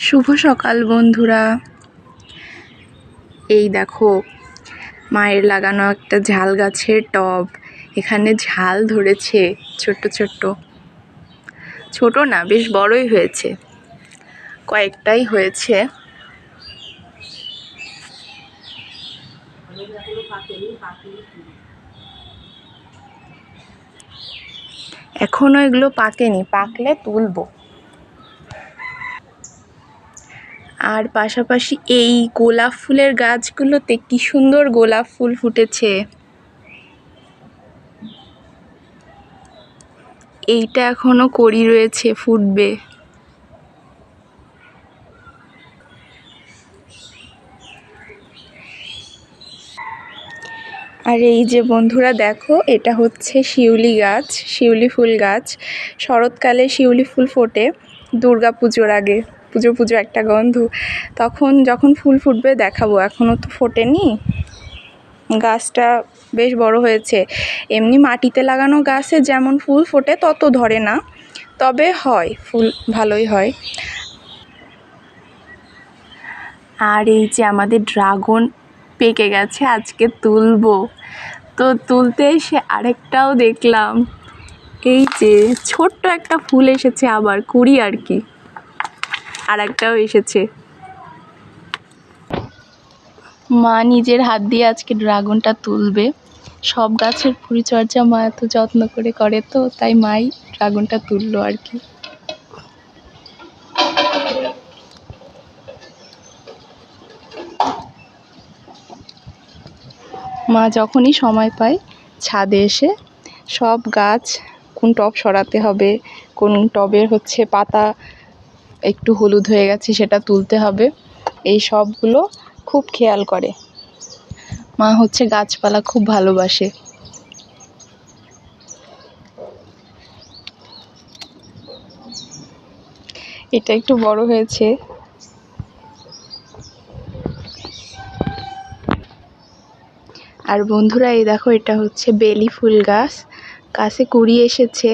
শুভ সকাল, বন্ধুরা। এই দেখো, মায়ের লাগানো একটা ঝাল গাছের টব। এখানে ঝাল ধরেছে ছোট্ট ছোট্ট। ছোট না, বেশ বড়ই হয়েছে। কয়েকটাই হয়েছে। এখনও এগুলো পাকেনি, পাকলে তুলবো। আর পাশাপাশি এই গোলাপ ফুলের গাছগুলোতে কি সুন্দর গোলাপ ফুল ফুটেছে। এইটা এখনও করি রয়েছে ফুটবে। আর এই যে বন্ধুরা দেখো, এটা হচ্ছে শিউলি গাছ, শিউলি ফুল গাছ। শরৎকালে শিউলি ফুল ফোটে। দুর্গা পুজোর আগে, পুজো পুজো একটা গন্ধ। তখন যখন ফুল ফুটবে দেখাবো এখনও তো ফোটেনি। গাছটা বেশ বড় হয়েছে। এমনি মাটিতে লাগানো গাছে যেমন ফুল ফোটে, তত ধরে না। তবে হয়, ফুল ভালোই হয়। আর এই যে আমাদের ড্রাগন পেকে গেছে, আজকে তুলবো। তো তুলতে এসে আরেকটাও দেখলাম। এই যে ছোট্ট একটা ফুল এসেছে আবার কুড়ি আর কি। আর একটাও এসেছে। মা নিজের হাত দিয়ে আজকে ড্রাগনটা তুলবে। সব গাছের পরিচর্যা মা এত যত্ন করে করে তো, তাই মাই ড্রাগনটা তুললো আর কি। মা যখনই সময় পায় ছাদে এসে সব গাছ কোন টব সরাতে হবে, কোন টবের হচ্ছে পাতা একটু হলুদ হয়ে গেছে সেটা তুলতে হবে। এই সবগুলো খুব খেয়াল করে। মা হচ্ছে গাছপালা খুব ভালোবাসে। এটা একটু বড় হয়েছে। আর বন্ধুরা, এই দেখো, এটা হচ্ছে বেলি ফুল গাছ। গাছে কুড়ি এসেছে।